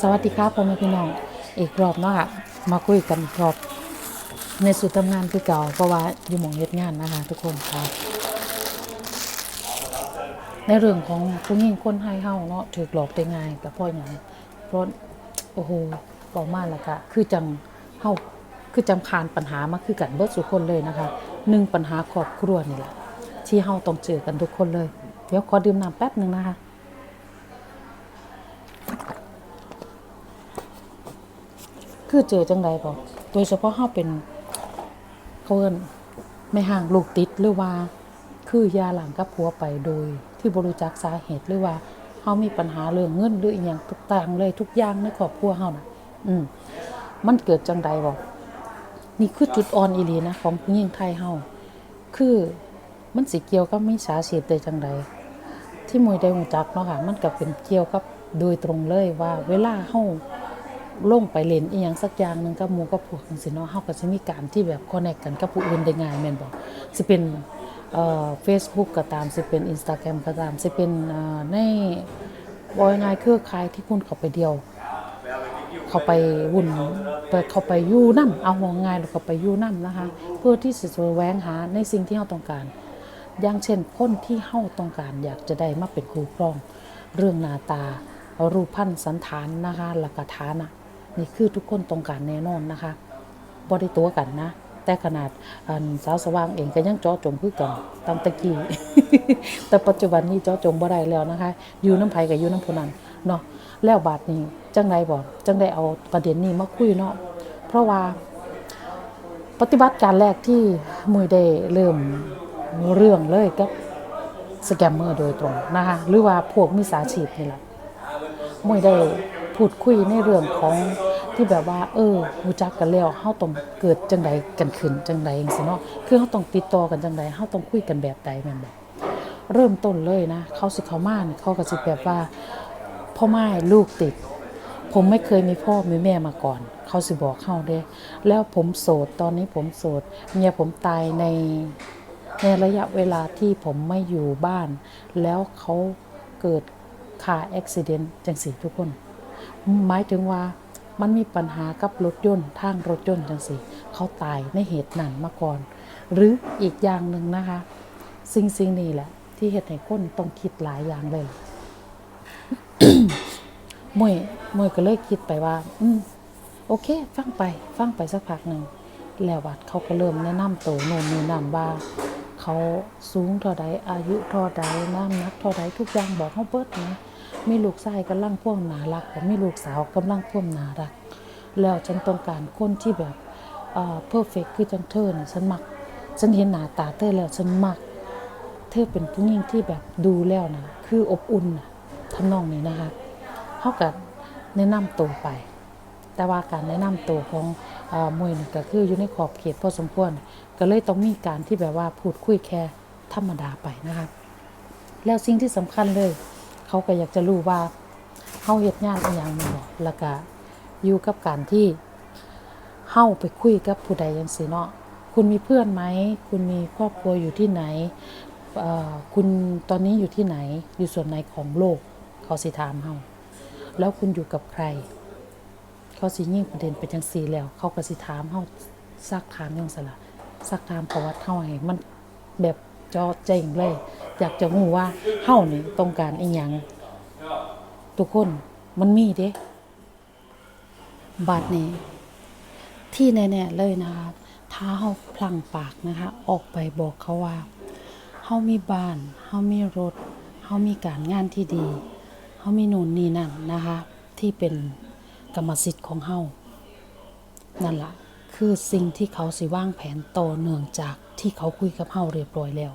สวัสดีครับพ่อแม่พี่น้องอีกรอบเนาะค่ะมาคุยกันรอบในสุดทำงานคือเก่าเพราะว่าอยู่หมองเฮ็ดงานนะคะทุกคนครับในเรื่องของผู้หญิงคนให้เฮาเนาะถูกหลอกได้ง่ายกับพ่ออย่างเพราะโอ้โหบอกมาแล้วก็คือจังเฮาคือจังผ่านปัญหามาคือกันเบิดสุคนเลยนะคะหนึ่งปัญหาครอบครัวนี่แหละที่เฮาต้องเจอกันทุกคนเลย เดี๋ยวขอดื่มน้ำแป๊บหนึ่งนะคะ คือเจอจังใดบอกโดยเฉพาะเฮาเป็นเขาเอิ้นไม่ห่างลูกติดหรือว่า คือยาหลังกับผัวไปโดย ที่บรู้จักสาเหตุหรือว่าเฮามีปัญหาเรื่องเงินหรืออีหยังต่างๆเลยทุกอย่างในครอบครัวเฮาน่ะ อืมมันเกิดจังใดบอกนี่คือจุดอ่อนอีหลีนะของผู้หญิงไทยเฮาคือมันสิเกี่ยวกับมิจฉาชีพได้จังใดที่มวยได้หูจักเนาะค่ะ มันก็เป็นเกี่ยวกับโดยตรงเลยว่า เวลาเฮา ลงไปเล่นอีหยังสักอย่างหนึงกับหมู่กับพวกจังซี่เนาะเฮาก็สิมีการที่แบบคอนเนคกันกับผู้อื่นได้ง่ายแม่นบ่สิเป็นเอ่อ Facebook ก็ตามสิเป็น Instagram ก็ตามสิเป็นเอ่อในบ่ง่ายๆเครือข่ายที่คุณเข้าไปเดียว เข้าไปวุ่นเปิดเข้าไปอยู่นํเอาว่าง่ายแล้วเข้าไปอยู่นํนะคะเพื่อที่สิแสวงหาในสิ่งที่เฮาต้องการ อย่างเช่นคนที่เฮาต้องการอยากจะได้มาเป็นครูครอง เรื่องหน้าตารูปพันธ์สันฐานนะคะหลักฐานะ นี่คือทุกคนต้องการแน่นอนนะคะบ่ได้ตัวกันนะ แต่ขนาดสาวสว่างเองก็ยังเจาะจงคือกันตามตะกี้ แต่ปัจจุบันนี้เจาะจงบ่ได้แล้วนะคะ อยู่น้ำไผ่กับอยู่น้ำผู้นั้นเนาะแล้วบาดนี้จังไดบ่จังได้เอาประเด็นนี้มาคุยเนาะเพราะว่าปฏิบัติการแรกที่มวยได้เริ่มเรื่องเลยกับสแกมเมอร์โดยตรงนะคะหรือว่าพวกมิจฉาชีพนี่แหละมวยได้ พูดคุยในเรื่องของที่แบบว่า เออรู้จักกันแล้วเฮาต้องเกิดจังใดกันขึ้นจังใดจังซี่เนาะคือเฮาต้องติดต่อกันจังใดเฮาต้องคุยกันแบบใดแม่นบ่เริ่มต้นเลยนะ เขาสิเข้ามาเนี่ยเขาก็สิแบบว่า พ่อไม้ลูกติด ผมไม่เคยมีพ่อมีแม่มาก่อน เขาสิบอกเข้าเด้แล้วผมโสดตอนนี้ผมโสดเมียผมตายในในระยะเวลาที่ผมไม่อยู่บ้าน แล้วเขาเกิดคาอุบิเหตุจังสีทุกคน หมายถึงว่ามันมีปัญหากับรถยนต์ทางรถยนต์จังสีเขาตายในเหตุนั้นมาก่อน หรืออีกอย่างหนึ่งนะคะ สิ่งสิ่งนี้แหละ ที่เหตุให้คนต้องคิดหลายอย่างเลยมวยมวยก็เลยคิดไปว่า อืมโอเค ฟังไป ฟังไปสักพักหนึ่งแล้วบัดเขาก็เริ่มแนะนำตัวโน่นนี่นั่นว่าเขาสูงเท่าใดอายุเท่าใดน้ำหนักเท่าใดทุกอย่างบอกเขาเบิดนะ มีลูกชายกำลังพ่วงนารักกับมีลูกสาวกำลังพ่วงนารัก แล้วฉันต้องการคนที่แบบเอ่อเพอร์เฟกคือจังเธอน่ะฉันมัก ฉันเห็นหน้าตาเธอแล้วฉันมัก เธอเป็นผู้หญิงที่แบบดูแล้วนะคืออบอุ่นนะทำนองนี้นะคะเขากับแนะนำตัวไป แต่ว่าการแนะนำตัวของเออมวยนี่ก็คืออยู่ในขอบเขตพอสมควร ก็เลยต้องมีการที่แบบว่าพูดคุยแค่ธรรมดาไปนะคะ แล้วสิ่งที่สำคัญเลย เขาก็อยากจะรู้ว่าเฮาเฮ็ดงานอีหยังแม่นบ่แล้วก็อยู่กับการที่เฮาไปคุยกับผู้ใดจังซี่เนาะคุณมีเพื่อนไหม คุณมีครอบครัวอยู่ที่ไหนเอ่อคุณตอนนี้อยู่ที่ไหน อยู่ส่วนไหนของโลก เขาสิถามเฮาแล้วคุณอยู่กับใคร เขาสิยิ่งประเด็นเป็นจังซี่แล้ว เขาก็สิถามเฮาซักถามจังซั่นล่ะซักถามประวัติเฮาให้มันแบบ จอเจงเลย อยากจะรู้ว่าเฮานี่ต้องการอีหยังทุกคนมันมีเด้บาดนี้ ที่แน่ๆเลยนะคะถ้าเฮาพลังปากนะคะ ออกไปบอกเขาว่าเฮามีบ้านเฮามีรถเฮามีการงานที่ดีเฮามีโน่นนี่นั่นนะคะ ที่เป็นกรรมสิทธิ์ของเฮานั่นละคือสิ่งที่เขาสิวางแผนต่อเนื่องจาก ที่เขาคุยกับเฮาเรียบร้อยแล้ว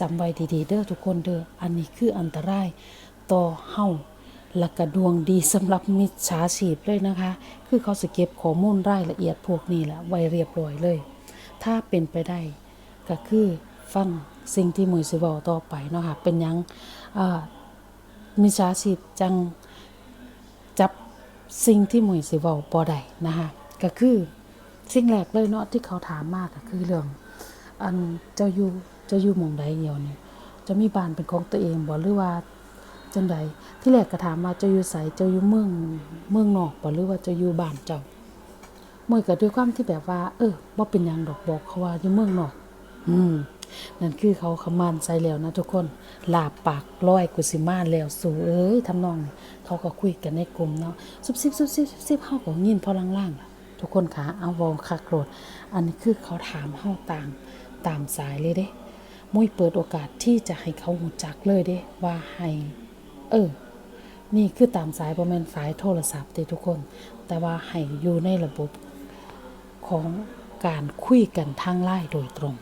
จำไว้ดีๆเด้อทุกคนเด้ออันนี้คืออันตรายต่อเฮาและกระดวงดีสำหรับมิจฉาชีพเลยนะคะ คือเขาสเก็บข้อมูลรายละเอียดพวกนี้แหละไว้เรียบร้อยเลย ถ้าเป็นไปได้ก็คือฟังสิ่งที่มือสิเวาต่อไปเนาะค่ะเป็นยังมิจฉาชีพจังจับสิ่งที่มือสิเวาบ่ได้นะคะก็คือสิ่งแรกเลยเนาะที่เขาถามมากก็คือเรื่อง อันเจ้าอยู่เจ้าอยู่หมองใดเดียวนี่จะมีบ้านเป็นของตัวเองบ่หรือว่าจังใดที่แรกก็ถามว่าเจ้าอยู่ไสเจ้าอยู่เมืองเมืองนอกบ่หรือว่าเจ้าอยู่บ้านเจ้าเมื่อก็ด้วยความที่แบบว่า เออบ่เป็นหยังดอกบอกเขาว่าอยู่เมืองนอก อืมนั่นคือเขาขมานใส่แล้วนะทุกคนลาบปากร้อยกุสิมาแล้วสู่เอ้ยทำนองนี้เขาก็คุยกันในกลุ่มเนาะซุบซิบซุบซิบซุบซิบเฮาก็ยินพอล่างๆทุกคนขาเอาวอคักโกรธอันนี้คือเขาถามเฮาต่าง ตามสายเลยเด้มุ้ยเปิดโอกาสที่จะให้เขาหูจักเลยเด้ว่าให้ เออ นี่คือตามสายบ่แม่นสายโทรศัพท์เด้ทุกคน แต่ว่าให้อยู่ในระบบของการคุยกันทางไลน์โดยตรง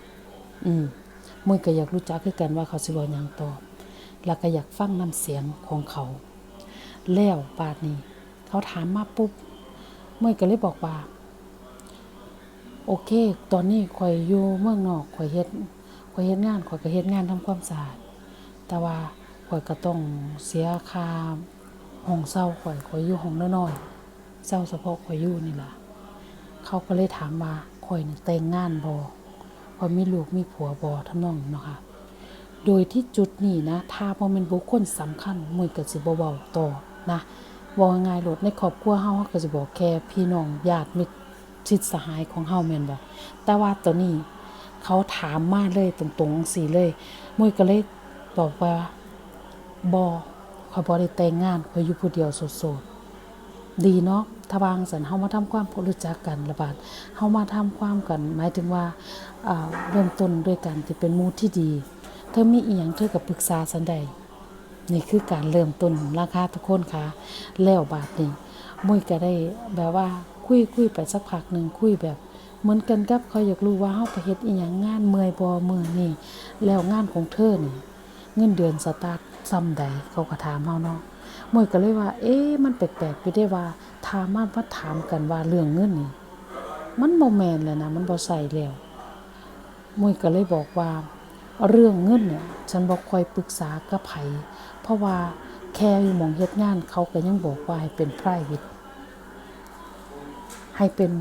อืมมึงก็อยากรู้จักคือกันว่าเขาสิบอกยังต่อแล้วก็อยากฟังน้ำเสียงของเขา แล้วบาดนี้ เขาถามมาปุ๊บมึงก็เลยบอกว่า โอเค ตอนนี้ข่อยอยู่เมืองนอกข่อยเฮ็ดข่อยเฮ็ดงานข่อยก็เฮ็ดงานทำความสะอาด แต่ว่าข่อยก็ต้องเสียค่าห้องเช่าข่อยข่อยอยู่ห้องน้อยๆเช่าเฉพาะข่อยอยู่นี่ล่ะ เขาก็เลยถามว่าข่อยนี่แต่งงานบ่ข่อยมีลูกมีผัวบ่ทำนองเนาะค่ะ โดยที่จุดนี้นะ ถ้าบ่แม่นบุคคลสำคัญมื้อก็สิบ่เว้าต่อนะเว้าง่ายๆโลดในครอบครัวเฮาเฮาก็สิบอกแค่พี่น้องญาติมิตร ชิดสหายของเฮาแม่นบ่แต่ว่าตัวนี้เขาถามมาเลยตรงๆจังซี่เลยมื้อก็เลยบอกว่าบ่ข่อยบ่ได้แต่งงานข่อยอยู่ผู้เดียวโสดๆดีเนาะถ้าวางสันเฮามาทำความรู้จักกันระบาดเฮามาทำความกัน หมายถึงว่าอ่าเริ่มต้นด้วยกันที่เป็นมูที่ดี เธอมีอีหยังเธอก็ปรึกษาสันใดนี่คือการเริ่มต้นราคาทุกคนค่ะ แล้วบาทนี้มุ้ยก็ได้แบบว่า คุยคุยไปสักพักหนึ่งคุยแบบ เหมือนกันกับเขาอยากรู้ว่าเฮาไปเฮ็ดอีหยังงานเมื่อยบ่เมื่อนี่แล้วงานของเธอนี่เงินเดือนสตาร์ทซ้ำใดเขาก็ถามเฮาเนาะมวยก็เลยว่า เอ๊ะมันแปลกๆไปได้ว่าถามมาว่าถามกันว่าเรื่องเงินนี่มันบ่แม่นแล้วนะมันบ่ใส่แล้วมวยก็เลยบอกว่า เรื่องเงินเนี่ยฉันบ่ค่อยปรึกษากับไผเพราะว่าแค่อยู่หมองเฮ็ดงานเขาก็ยังบอกว่าให้เป็น private ให้เป็น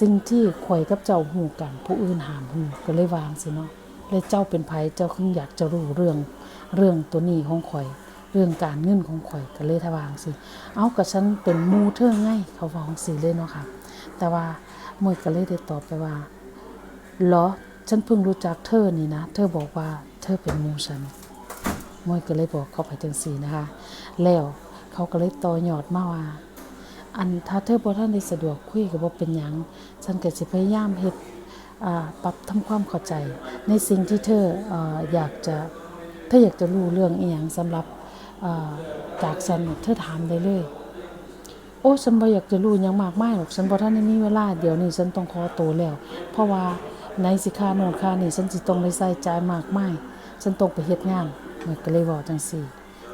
สิ่งที่ข่อยกับเจ้าฮู้กัน ผู้อื่นห้ามฮู้ก็เลยวางสิเนาะแล้วเจ้าเป็นไผเจ้าคงอยากจะรู้เรื่องเรื่องตัวนี้ของข่อย เรื่องการเงินของข่อยก็เลยทวางสิ เอากับฉันเป็นมูเธอไงเขาวางสิเลยเนาะค่ะ แต่ว่ามวยก็เลยได้ตอบไปว่าเหรอฉันเพิ่งรู้จักเธอนี่นะ เธอบอกว่าเธอเป็นมูฉันมวยก็เลยบอกเขาไปจังสีนะคะ แล้วเขาก็เลยต่อยอดมาว่า อันถ้าเธอบ่ท่านได้สะดวกคุยกับบ่เป็นหยังฉันก็สิพยายามเฮ็ดอ่าปรับทำความเข้าใจ ในสิ่งที่เธอออยากจะเธออยากจะรู้เรื่องอีหยังสำหรับจากฉันเธอถามได้เลย โอ้ฉันบ่อยากจะรู้ยังมากมายหรอกฉันบ่ทันได้มีเวลาเดี๋ยวนี้ฉันต้องขอตัวแล้ว เพราะว่าในสิค่าโน่นค่านี่ฉันสิต้องได้ใส่ใจมากมายฉันต้องไปเฮ็ดงานมันก็เลยเว้าจังซี่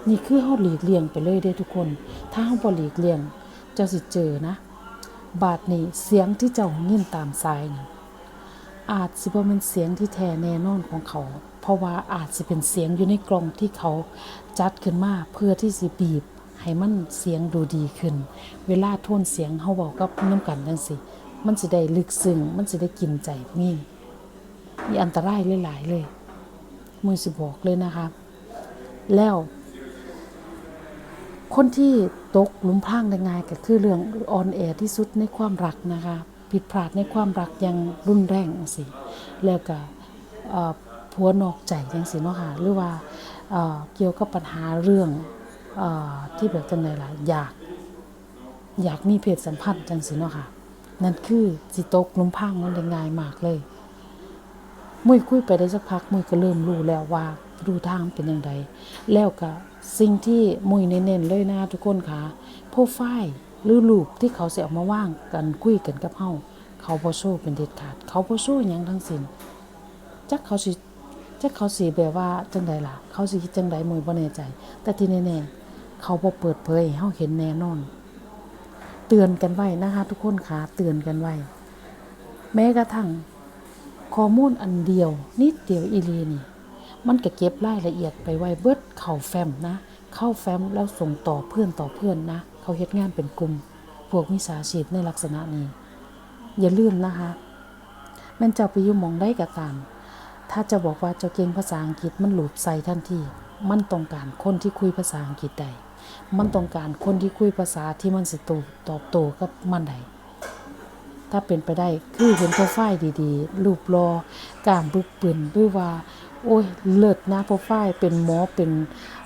นี่คือเฮาหลีกเลี่ยงไปเลยเด้ทุกคน ถ้าเฮาบ่หลีกเลี่ยง เจ้าสิเจอนะ บาดนี้เสียงที่เจ้ายินตามสายนี่อาจสิบ่แม่นเสียงที่แท้แน่นอนของเขา เพราะว่าอาจสิเป็นเสียงอยู่ในกล่องที่เขาจัดขึ้นมาเพื่อที่สิบีบให้มันเสียงดูดีขึ้น เวลาโทนเสียงเฮาเว้ากับน้ำกันจังซี่มันสิได้ลึกซึ้งมันสิได้กินใจมีมีอันตรายหลายๆเลยมือสิบอกเลยนะคะ แล้ว คนที่ ตกลุมพรางได้ง่ายก็คือเรื่องออนแอที่สุดในความรักนะคะผิดพลาดในความรักยังรุนแรงจังซี่แล้วก็ผัวนอกใจจังซี่เนาะค่ะหรือว่าเกี่ยวกับปัญหาเรื่องอที่แบบจังไดล่ะอยาก อยากมีเพศสัมพันธ์จังซี่เนาะค่ะ นั่นคือสิตกลุมพรางมันได้ง่ายมากเลยมุ้ยคุยไปได้สักพักมุ้ยก็เริ่มรู้แล้วว่ารูทางเป็นย่างไรแล้วก็ สิ่งที่มุยเน้นๆเลยนะทุกคนค่ะโปรไฟล์หรือรูปที่เขาเสิเอามาว่างกันคุยกันกับเฮาเขาบ่โชว์เป็นเด็ดขาด เขาบ่โชว์หยังทั้งสิ้นจักเขาสิจักเขาสิแบบว่าจังใดล่ะ เขาสิจังใดมุ้ยบ่แน่ใจ แต่ที่แน่ๆเขาบ่เปิดเผยให้เฮาเห็นแน่นอน เตือนกันไว้นะคะ ทุกคนค่ะเตือนกันไว้แม้กระทั่งข้อมูลอันเดียว นิดเดียวอีหลีนี่ มันก็เก็บรายละเอียดไปไว้เบิดเข้าแฟมนะ เข้าแฟมแล้วส่งต่อเพื่อนต่อเพื่อนนะ เขาเฮ็ดงานเป็นกลุ่ม พวกมิจฉาชีพในลักษณะนี้ อย่าลืมนะคะแม่นเจ้าไปอยู่มองได้ก็ตาม ถ้าจะบอกว่าเจ้าเก่งภาษาอังกฤษมันหลุดใส่ทันที มันต้องการคนที่คุยภาษาอังกฤษได้ มันต้องการคนที่คุยภาษาที่มันสิตอบตอบโต้กับมันได้ถ้าเป็นไปได้คือเห็นโปรไฟล์ดีๆ รูปรอกล้ามบึกปืนหรือว่า โอ้ยเลิศนะโปรไฟล์เป็นหมอเป็น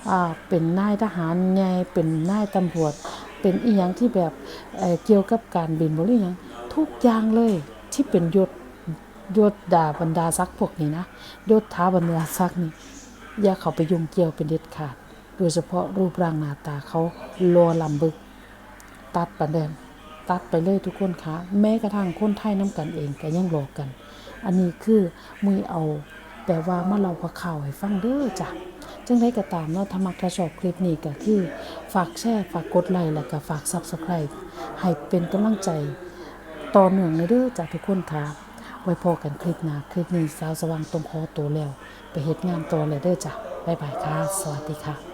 อ่าเป็นนายทหารใหญ่เป็นนายตำรวจ เป็นอีหยังที่แบบเอ่อเกี่ยวกับการบินบรือหยังทุกอย่างเลยที่เป็นยศยศดาบรรดาศักดิ์พวกนี้นะยศถาบรรดาศักดิ์นี่อย่าเขาไปยุ่งเกี่ยวเป็นเด็ดขาด โดยเฉพาะรูปร่างหน้าตาเขาโลลำบึก ตัดประเด็นตัดไปเลยทุกคนคะแม้กระทั่งคนไทยน้ำกันเองก็ยังหลอกกัน อันนี้คือมือเอา แต่ว่ามาเราข่าวให้ฟังเด้อจ้ะจังได้ก็ตามเนาะถ้ามักถ้าชอบคลิปนี้ก็คือฝากแชร์ฝากกดไลค์แล้วก็ฝากซับสไคร b ์ให้เป็นกำลังใจต่อเนื่องเลยเด้อจ้ะทุกคนค่ะ ไว้พอกันคลิปหน้าคลิปนี้สาวสว่างตรงคอตัวแล้ว ไปเฮ็ดงานตัวเลยเด้อจ้ะบ๊ายบายค่ะ สวัสดีค่ะ